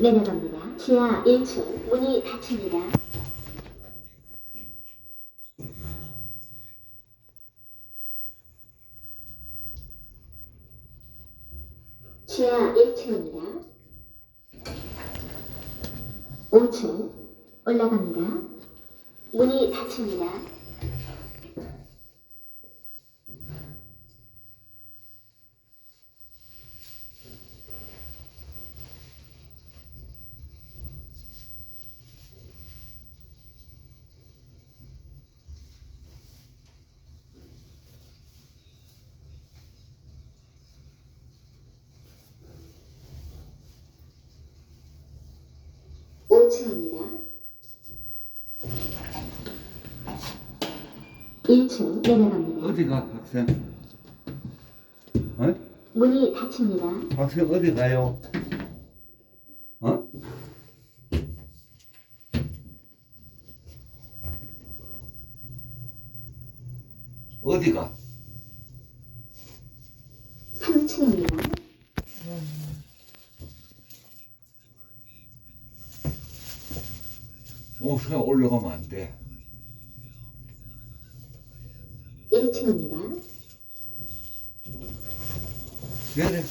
내려갑니다. 지하 1층 문이 닫힙니다. 지하 1층입니다. 5층 올라갑니다. 문이 닫힙니다. 오층입니다 1층 내려갑니다. 어디가 학생? 어? 문이 닫힙니다. 학생 어디 가요? 어? 어디가? 3층입니다. 옥상에 올라가면 안 돼. 1층입니다. 그래.